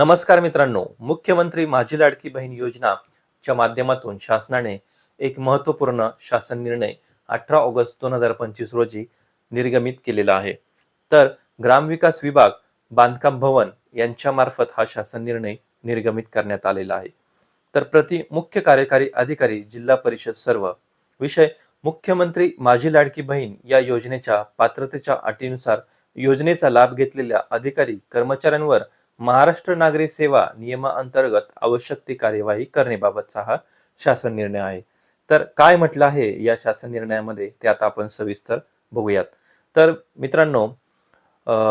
नमस्कार मित्रांनो. मुख्यमंत्री माझी लाडकी बहीण योजना च्या माध्यमातून शासनाने एक महत्त्वपूर्ण शासन निर्णय अठरा ऑगस्ट दोन हजार पंचवीस रोजी निर्गमित केलेला आहे. तर ग्रामविकास विभाग बांधकाम भवन यांच्या मार्फत हा शासन निर्णय निर्गमित करण्यात आलेला आहे. तर प्रति मुख्य कार्यकारी अधिकारी जिल्हा परिषद सर्व. विषय मुख्यमंत्री माझी लाडकी बहीण या योजनेच्या पात्रतेच्या अटीनुसार योजनेचा लाभ घेतलेल्या अधिकारी कर्मचाऱ्यांवर महाराष्ट्र नागरी सेवा नियमाअंतर्गत आवश्यक ती कार्यवाही करण्याबाबतचा हा शासन निर्णय आहे. तर काय म्हटलं आहे या शासन निर्णयामध्ये ते आता आपण सविस्तर बघूयात. तर मित्रांनो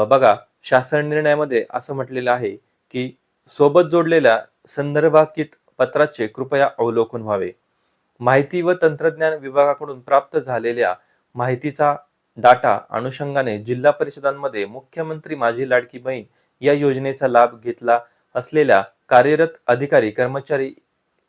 बघा शासन निर्णयामध्ये असं म्हटलेलं आहे की सोबत जोडलेल्या संदर्भाकित पत्राचे कृपया अवलोकन व्हावे. माहिती व तंत्रज्ञान विभागाकडून प्राप्त झालेल्या माहितीचा डाटा अनुषंगाने जिल्हा परिषदांमध्ये मुख्यमंत्री माझी लाडकी बहीण या योजनेचा लाभ घेतला असलेल्या कार्यरत अधिकारी कर्मचारी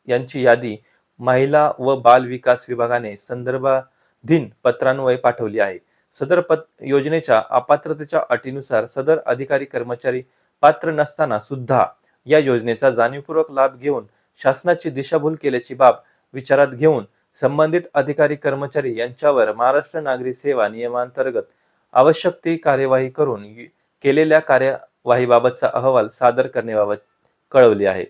यांची यादी महिला व बाल विकास विभागाने संदर्भाधीन पत्रान्वये पाठवली आहे. सदर पत योजनेच्या अपात्रतेच्या अटीनुसार सदर अधिकारी कर्मचारी पात्र नसताना सुद्धा या योजनेचा जाणीवपूर्वक लाभ घेऊन शासनाची दिशाभूल केल्याची बाब विचारात घेऊन संबंधित अधिकारी कर्मचारी यांच्यावर महाराष्ट्र नागरी सेवा नियमांतर्गत आवश्यक ती कार्यवाही करून केलेल्या कार्य वाहीबाबतचा अहवाल सादर करण्याबाबत कळवले आहे.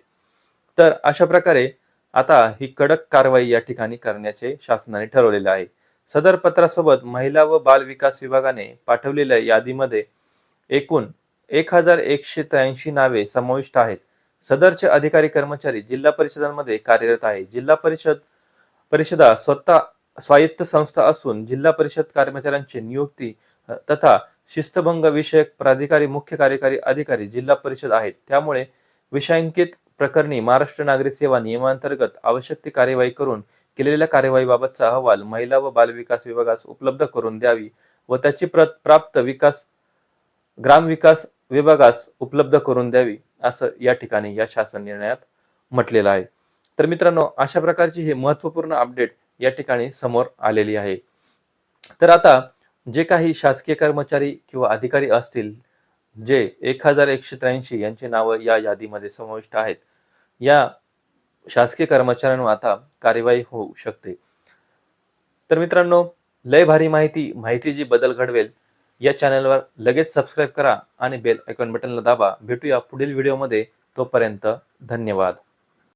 तर अशा प्रकारे आता ही कडक कारवाई या ठिकाणी करण्याचे शासनाने ठरवलेले आहे. सदर पत्रासोबत महिला व बाल विकास विभागाने पाठवलेल्या यादीमध्ये एकूण एक हजार एकशे त्र्याऐंशी नावे समाविष्ट आहेत. सदरचे अधिकारी कर्मचारी जिल्हा परिषदांमध्ये कार्यरत आहे. जिल्हा परिषद परिषदा स्वतः स्वायत्त संस्था असून जिल्हा परिषद कर्मचाऱ्यांची नियुक्ती तथा शिस्तभंग विषयक प्राधिकारी मुख्य कार्यकारी अधिकारी जिल्हा परिषद आहेत. त्यामुळे विषयांकित प्रकरणी महाराष्ट्र नागरी सेवा नियमांतर्गत आवश्यक ती कार्यवाही करून केलेल्या कार्यवाहीबाबतचा अहवाल महिला व बालविकास विभागास उपलब्ध करून द्यावी व त्याची प्रत प्राप्त विकास ग्रामविकास विभागास उपलब्ध करून द्यावी असं या ठिकाणी या शासन निर्णयात म्हटलेलं आहे. तर मित्रांनो अशा प्रकारची ही महत्त्वपूर्ण अपडेट या ठिकाणी समोर आलेली आहे. तर आता जे काही शासकीय कर्मचारी किंवा अधिकारी असतील जे एक हजार एकशे त्र्याऐंशी यांची नावं या यादीमध्ये समाविष्ट आहेत या शासकीय कर्मचाऱ्यांवर आता कार्यवाही होऊ शकते. तर मित्रांनो लय भारी माहिती माहिती जी बदल घडवेल या चॅनलवर लगेच सबस्क्राईब करा आणि बेल आयकॉन बटनला दाबा. भेटूया पुढील व्हिडिओमध्ये. तोपर्यंत धन्यवाद.